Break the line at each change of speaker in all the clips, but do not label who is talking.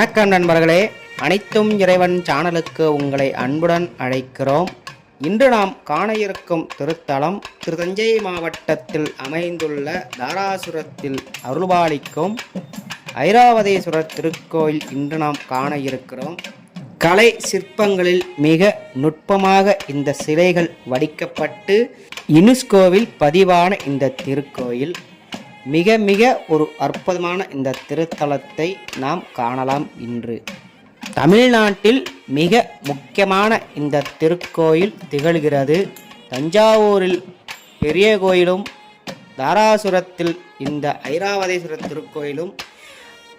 வணக்கம் நண்பர்களே. அனைத்தும் இறைவன் சேனலுக்கு உங்களை அன்புடன் அழைக்கிறோம். இன்று நாம் காண இருக்கும் திருத்தலம் திரு தஞ்சை மாவட்டத்தில் அமைந்துள்ள தாராசுரத்தில் அருள்பாலிக்கும் ஐராவதேஸ்வரர் திருக்கோயில் இன்று நாம் காண இருக்கிறோம் கலை சிற்பங்களில் மிக நுட்பமாக இந்த சிலைகள் வடிக்கப்பட்டு யுனெஸ்கோவில் பதிவான இந்த திருக்கோயில். மிக மிக ஒரு அற்புதமான இந்த திருத்தலத்தை நாம் காணலாம் இன்று. தமிழ்நாட்டில் மிக முக்கியமான இந்த திருக்கோயில் திகழ்கிறது. தஞ்சாவூரில் பெரிய கோயிலும் தாராசுரத்தில் இந்த ஐராவதேஸ்வரர் திருக்கோயிலும்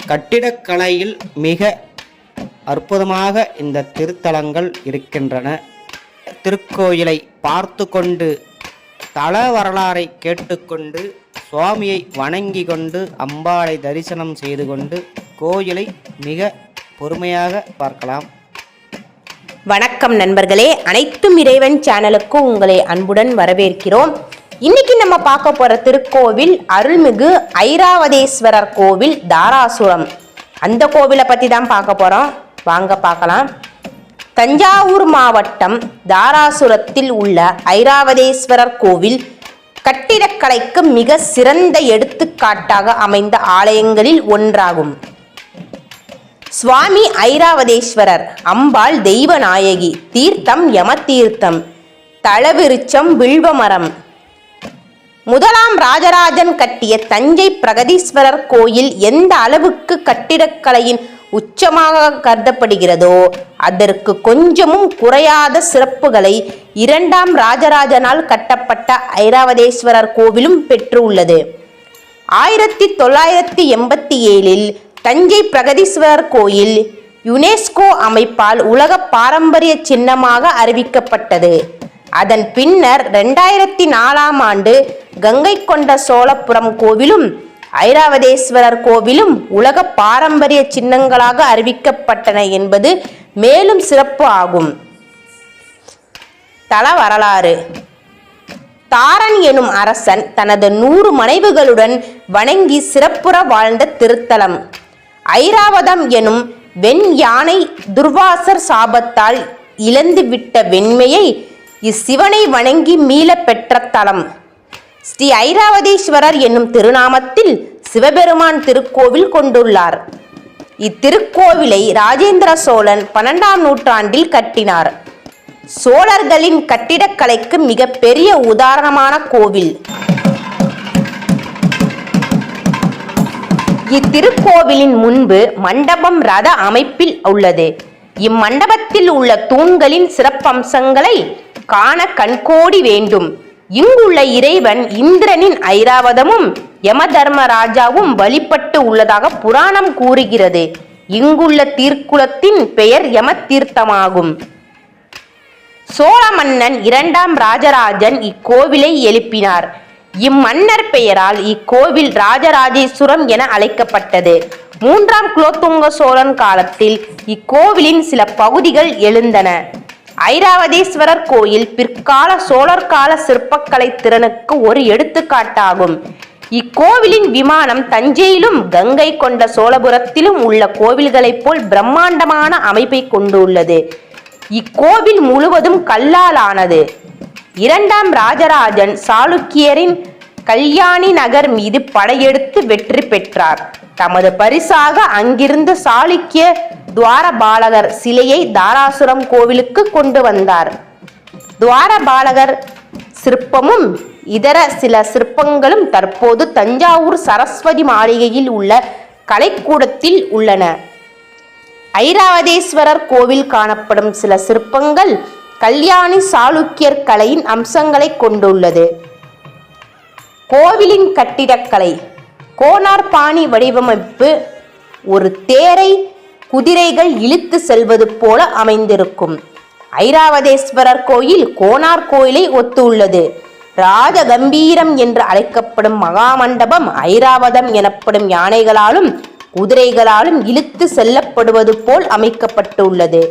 கட்டிடக்கலையில் மிக அற்புதமாக இந்த திருத்தலங்கள் இருக்கின்றன. திருக்கோயிலை பார்த்து கொண்டு தல வரலாறை கேட்டுக்கொண்டு சுவாமியை வணங்கி கொண்டு அம்பாளை தரிசனம் செய்து கொண்டு கோயிலை மிக பொறுமையாக பார்க்கலாம்.
வணக்கம் நண்பர்களே. அனைத்தும் இறைவன் சேனலுக்கு உங்களை அன்புடன் வரவேற்கிறோம். இன்னைக்கு நம்ம பார்க்க போற திருக்கோவில் அருள்மிகு ஐராவதேஸ்வரர் கோவில் தாராசுரம். அந்த கோவிலை பத்தி தான் பார்க்க போறோம். வாங்க பார்க்கலாம். தஞ்சாவூர் மாவட்டம் தாராசுரத்தில் உள்ள ஐராவதேஸ்வரர் கோவில் கட்டிடக்கலைக்கு மிக சிறந்த எடுத்துக்காட்டாக அமைந்த ஆலயங்களில் ஒன்றாகும். சுவாமி ஐராவதேஸ்வரர் அம்பாள் தெய்வநாயகி தீர்த்தம் யமதீர்த்தம் தளவிருச்சம் வில்வமரம். முதலாம் ராஜராஜன் கட்டிய தஞ்சை பிரகதீஸ்வரர் கோயில் எந்த அளவுக்கு கட்டிடக்கலையின் உச்சமாக கருதப்படுகிறதோ அதற்கு கொஞ்சமும் குறையாத சிறப்புகளை இரண்டாம் ராஜராஜனால் கட்டப்பட்ட ஐராவதேஸ்வரர் கோவிலும் பெற்றுள்ளது. ஆயிரத்தி தொள்ளாயிரத்தி எண்பத்தி ஏழில் தஞ்சை பிரகதீஸ்வரர் கோயில் யுனெஸ்கோ அமைப்பால் உலக பாரம்பரிய சின்னமாக அறிவிக்கப்பட்டது. அதன் பின்னர் ரெண்டாயிரத்தி நாலாம் ஆண்டு கங்கை கொண்ட சோழபுரம் கோவிலும் ஐராவதேஸ்வரர் கோவிலும் உலக பாரம்பரிய சின்னங்களாக அறிவிக்கப்பட்டன என்பது மேலும் சிறப்பு ஆகும். தல வரலாறு. தாரன் எனும் அரசன் தனது நூறு மனைவிகளுடன் வணங்கி சிறப்புற வாழ்ந்த திருத்தலம். ஐராவதம் எனும் வெண் யானை துர்வாசர் சாபத்தால் இழந்துவிட்ட வெண்மையை இச்சிவனை வணங்கி மீள பெற்ற தலம். ஸ்ரீ ஐராவதீஸ்வரர் என்னும் திருநாமத்தில் சிவபெருமான் திருக்கோவில் கொண்டுள்ளார். இத்திருக்கோவிலை ராஜேந்திர சோழன் பன்னெண்டாம் நூற்றாண்டில் கட்டினார். சோழர்களின் கட்டிடக்கலைக்கு மிக பெரிய உதாரணமான கோவில். இத்திருக்கோவிலின் முன்பு மண்டபம் ரத அமைப்பில் உள்ளது. இம்மண்டபத்தில் உள்ள தூண்களின் சிறப்பம்சங்களை காண கண்கோடி வேண்டும். இங்குள்ள இறைவன் இந்திரனின் ஐராவதமும் யமதர்மராஜாவும் வழிபட்டு உள்ளதாக புராணம் கூறுகிறது. இங்குள்ள தீர்க்குளத்தின் பெயர் யம தீர்த்தமாகும் சோழ மன்னன் இரண்டாம் ராஜராஜன் இக்கோவிலை எழுப்பினார். இம்மன்னர் பெயரால் இக்கோவில் ராஜராஜேஸ்வரம் என அழைக்கப்பட்டது. மூன்றாம் குலோத்துங்க சோழன் காலத்தில் இக்கோவிலின் சில பகுதிகள் எழுந்தன. ஐராவதீஸ்வரர் கோயில் பிற்கால சோழர் கால சிற்பக்கலை திறனுக்கு ஒரு எடுத்துக்காட்டாகும். இக்கோவிலின் விமானம் தஞ்சையிலும் கங்கை கொண்ட சோழபுரத்திலும் உள்ள கோவில்களைப் போல் பிரம்மாண்டமான அமைப்பை கொண்டுள்ளது. இக்கோவில் முழுவதும் கல்லால் ஆனது இரண்டாம் ராஜராஜன் சாளுக்கியரின் கல்யாணி நகர் மீது படையெடுத்து வெற்றி பெற்றார். தமது பரிசாக அங்கிருந்து சாளுக்கிய துவாரபாலகர் சிலையை தாராசுரம் கோவிலுக்கு கொண்டு வந்தார். துவாரபாலகர் சிற்பமும் இதர சில சிற்பங்களும் தற்போது தஞ்சாவூர் சரஸ்வதி மாளிகையில் உள்ள கலைக்கூடத்தில் உள்ளன. ஐராவதேஸ்வரர் கோவில் காணப்படும் சில சிற்பங்கள் கல்யாணி சாளுக்கியர் கலையின் அம்சங்களை கொண்டுள்ளது. கோவிலின் கட்டிடக்கலை கோனார்பாணி வடிவமைப்பு ஒரு தேரை குதிரைகள் இழுத்து செல்வது போல அமைந்திருக்கும். ஐராவதேஸ்வரர் கோயில் கோனார் கோயிலை ஒத்துள்ளது. ராஜ கம்பீரம் என்று அழைக்கப்படும் மகாமண்டபம் ஐராவதம் எனப்படும் யானைகளாலும் குதிரைகளாலும் இழுத்து செல்லப்படுவது போல் அமைக்கப்பட்டுள்ளது.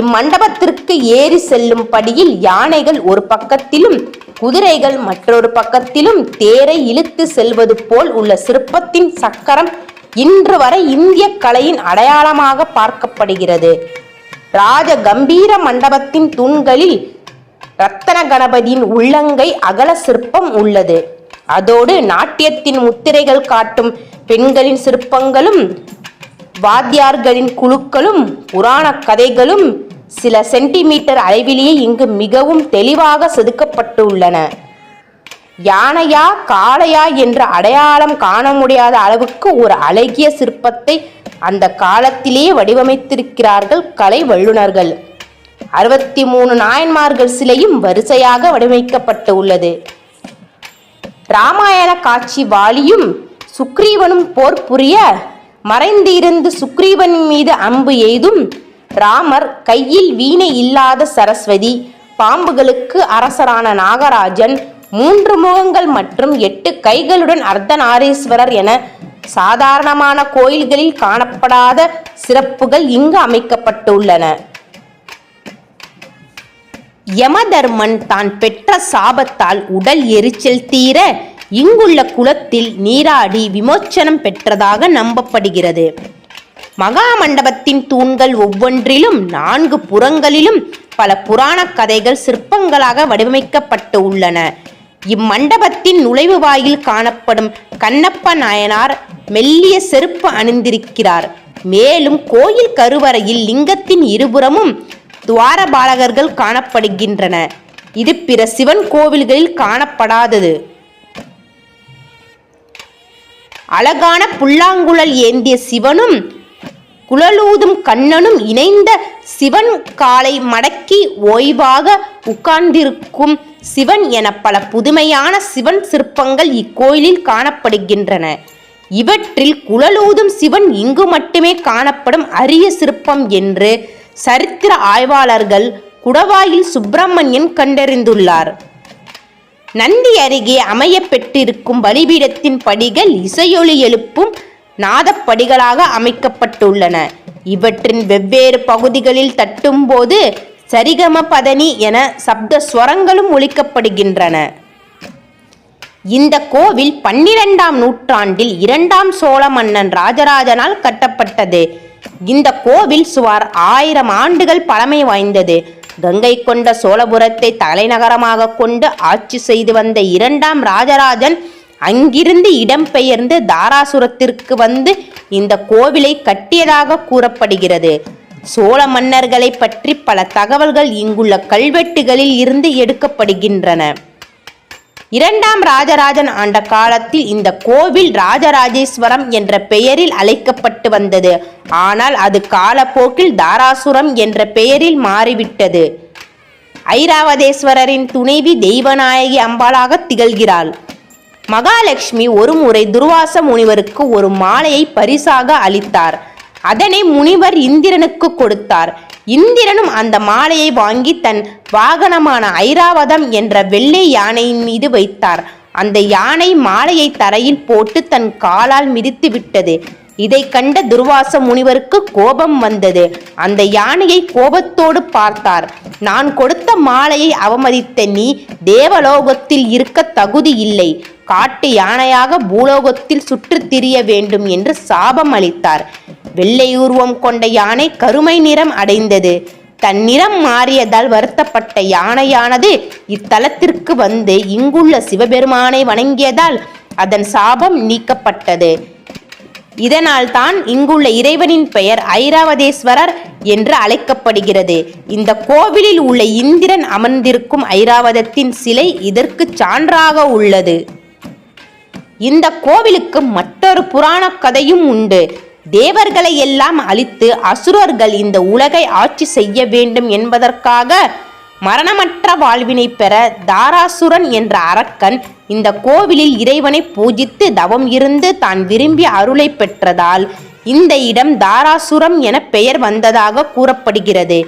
இம்மண்டபத்திற்கு ஏறி செல்லும் படியில் யானைகள் ஒரு பக்கத்திலும் குதிரைகள் மற்றொரு பக்கத்திலும் தேரை இழுத்து செல்வது போல் உள்ள சிற்பத்தின் சக்கரம் இன்று வரை இந்திய கலையின் அடையாளமாக பார்க்கப்படுகிறது. ராஜ கம்பீர மண்டபத்தின் தூண்களில் ரத்தன கணபதியின் உள்ளங்கை அகல சிற்பம் உள்ளது. அதோடு நாட்டியத்தின் முத்திரைகள் காட்டும் பெண்களின் சிற்பங்களும் வாத்தியார்களின் குழுக்களும் புராண கதைகளும் சில சென்டிமீட்டர் அளவிலேயே இங்கு மிகவும் தெளிவாக செதுக்கப்பட்டுள்ளன. யானையா காளையா என்ற அடையாளம் காண முடியாத அளவுக்கு ஒரு அழகிய சிற்பத்தை அந்த காலத்திலேயே வடிவமைத்திருக்கிறார்கள் கலை வல்லுநர்கள். அறுபத்தி மூணு நாயன்மார்கள் சிலையும் வரிசையாக வடிவமைக்கப்பட்டு உள்ளது. ராமாயண காட்சி வாலியும் சுக்ரீவனும் போர் புரிய மறைந்திருந்து சுக்ரீவன் மீது அம்பு எய்தும் ராமர் கையில் வீணை இல்லாத சரஸ்வதி பாம்புகளுக்கு அரசரான நாகராஜன் மூன்று முகங்கள் மற்றும் எட்டு கைகளுடன் அர்த்தநாரீஸ்வரர் என சாதாரணமான கோயில்களில் காணப்படாத சிறப்புகள் இங்கு அமைக்கப்பட்டுள்ளன. யமதர்மன் தான் பெற்ற சாபத்தால் உடல் எரிச்சல் தீர இங்குள்ள குளத்தில் நீராடி விமோச்சனம் பெற்றதாக நம்பப்படுகிறது. மகா மண்டபத்தின் தூண்கள் ஒவ்வொன்றிலும் நான்கு புறங்களிலும் பல புராண கதைகள் சிற்பங்களாக வடிவமைக்கப்பட்டு உள்ளன. இம்மண்டபத்தின் நுழைவு வாயில் காணப்படும் கண்ணப்ப நாயனார் மெல்லிய செருப்பு அணிந்திருக்கிறார். மேலும் கோயில் கருவறையில் லிங்கத்தின் இருபுறமும் துவாரபாலகர்கள் காணப்படுகின்றன. இது பிற சிவன் கோவில்களில் காணப்படாதது. அழகான புல்லாங்குழல் ஏந்திய சிவனும் குழலூதும் கண்ணனும் இணைந்த சிவன் காலை மடக்கி ஓய்வாக உட்கார்ந்திருக்கும் சிவன் என பல புதுமையான சிவன் சிற்பங்கள் இக்கோயிலில் காணப்படுகின்றன. இவற்றில் குழலூதும் சிவன் இங்கு மட்டுமே காணப்படும் அரிய சிற்பம் என்று சரித்திர ஆய்வாளர்கள் குடவாயில் சுப்பிரமணியன் கண்டறிந்துள்ளார். நந்தி அருகே அமைய பெற்றிருக்கும் பலிபீடத்தின் படிகள் இசையொலி எழுப்பும் நாதப்படிகளாக அமைக்கப்பட்டுள்ளன. இவற்றின் வெவ்வேறு பகுதிகளில் தட்டும்போது சரிகம பதனி என சப்த ஸ்வரங்களும் ஒழிக்கப்படுகின்றன இந்த கோவில் பன்னிரெண்டாம் நூற்றாண்டில் இரண்டாம் சோழ மன்னன் ராஜராஜனால் கட்டப்பட்டது. இந்த கோவில் சுமார் ஆயிரம் ஆண்டுகள் பழமை வாய்ந்தது. கங்கை கொண்ட சோழபுரத்தை தலைநகரமாக கொண்டு ஆட்சி செய்து வந்த இரண்டாம் ராஜராஜன் அங்கிருந்து இடம்பெயர்ந்து தாராசுரத்திற்கு வந்து இந்த கோவிலை கட்டியதாக கூறப்படுகிறது. சோழ மன்னர்களை பற்றி பல தகவல்கள் இங்குள்ள கல்வெட்டுகளில் இருந்து எடுக்கப்படுகின்றன. இரண்டாம் ராஜராஜன் ஆண்ட காலத்தில் இந்த கோவில் ராஜராஜேஸ்வரம் என்ற பெயரில் அழைக்கப்பட்டு வந்தது. ஆனால் அது காலப்போக்கில் தாராசுரம் என்ற பெயரில் மாறிவிட்டது. ஐராவதேஸ்வரரின் துணைவி தெய்வநாயகி அம்பாளாக திகழ்கிறாள். மகாலட்சுமி ஒருமுறை துர்வாச முனிவருக்கு ஒரு மாலையை பரிசாக அளித்தார். அதனை முனிவர் இந்திரனுக்கு கொடுத்தார். இந்திரனும் அந்த மாலையை வாங்கி தன் வாகனமான ஐராவதம் என்ற வெள்ளை யானையின் மீது வைத்தார். அந்த யானை மாலையை தரையில் போட்டு தன் காலால் மிதித்து விட்டது. இதை கண்ட துர்வாச முனிவருக்கு கோபம் வந்தது. அந்த யானையை கோபத்தோடு பார்த்தார். நான் கொடுத்த மாலையை அவமதித்த நீ தேவலோகத்தில் இருக்க தகுதி இல்லை. காட்டு யானையாக பூலோகத்தில் சுற்றித் திரிய வேண்டும் என்று சாபம் அளித்தார். வெள்ளை உருவம் கொண்ட யானை கருமை நிறம் அடைந்தது. தன் நிறம் மாறியதால் வருத்தப்பட்ட யானையானது இத்தலத்திற்கு வந்து இங்குள்ள சிவபெருமானை வணங்கியதால் அதன் சாபம் நீக்கப்பட்டது. இதனால் தான் இங்குள்ள இறைவனின் பெயர் ஐராவதேஸ்வரர் என்று அழைக்கப்படுகிறது. இந்த கோவிலில் உள்ள இந்திரன் அமர்ந்திருக்கும் ஐராவதத்தின் சிலை இதற்கு சான்றாக உள்ளது. இந்த கோவிலுக்கு மற்றொரு புராண கதையும் உண்டு. தேவர்களை எல்லாம் அழித்து அசுரர்கள் இந்த உலகை ஆட்சி செய்ய வேண்டும் என்பதற்காக மரணமற்ற வாழ்வினை பெற தாராசுரன் என்ற அரக்கன் இந்த கோவிலில் இறைவனை பூஜித்து தவம் இருந்து தான் விரும்பிய அருளை பெற்றதால் இந்த இடம் தாராசுரம் என பெயர் வந்ததாக கூறப்படுகிறது.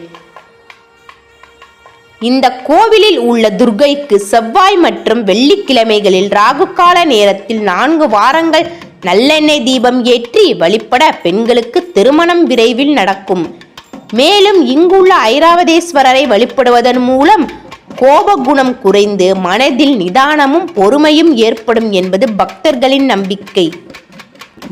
இந்த கோவிலில் உள்ள துர்க்கைக்கு செவ்வாய் மற்றும் வெள்ளிக்கிழமைகளில் ராகுகால நேரத்தில் நான்கு வாரங்கள் நல்லெண்ணெய் தீபம் ஏற்றி வழிபட பெண்களுக்கு திருமணம் விரைவில் நடக்கும். மேலும் இங்குள்ள ஐராவதேஸ்வரரை வழிபடுவதன் மூலம் கோபகுணம் குறைந்து மனதில் நிதானமும் பொறுமையும் ஏற்படும் என்பது பக்தர்களின் நம்பிக்கை.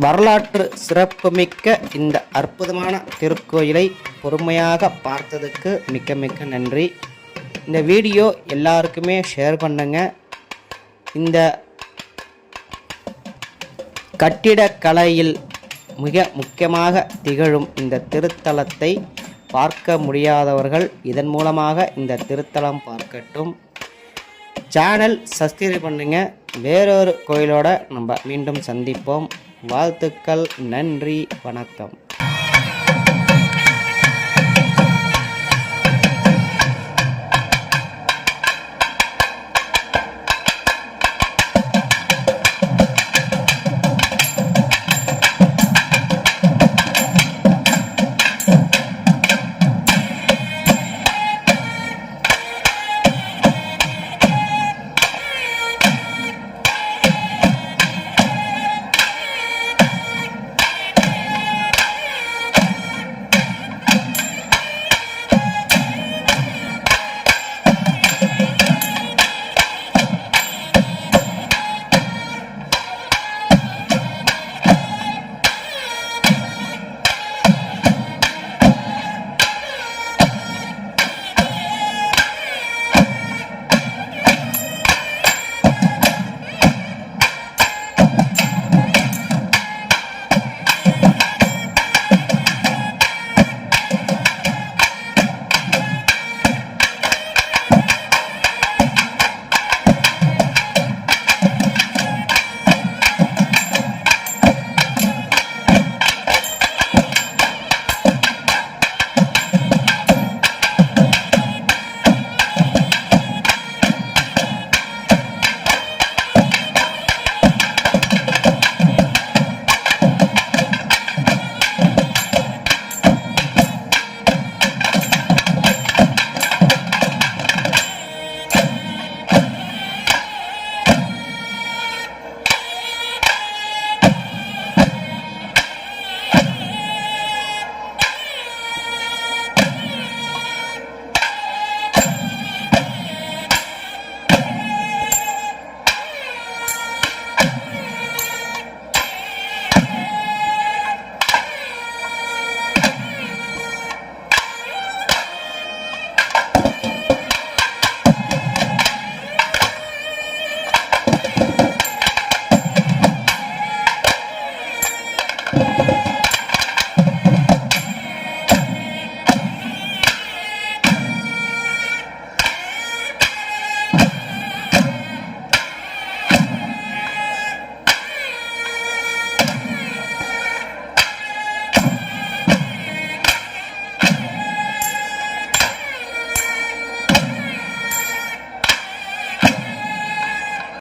வரலாற்று சிறப்புமிக்க இந்த அற்புதமான திருக்கோயிலை பொறுமையாக பார்த்ததுக்கு மிக்க மிக்க நன்றி. இந்த வீடியோ எல்லாருக்குமே ஷேர் பண்ணுங்க. இந்த கட்டிடக்கலையில் மிக முக்கியமாக திகழும் இந்த திருத்தலத்தை பார்க்க முடியாதவர்கள் இதன் மூலமாக இந்த திருத்தலம் பார்க்கட்டும். சேனல் சப்ஸ்கிரைப் பண்ணுங்க. வேறொரு கோயிலோட நம்ம மீண்டும் சந்திப்போம். வாழ்த்துக்கள். நன்றி. வணக்கம்.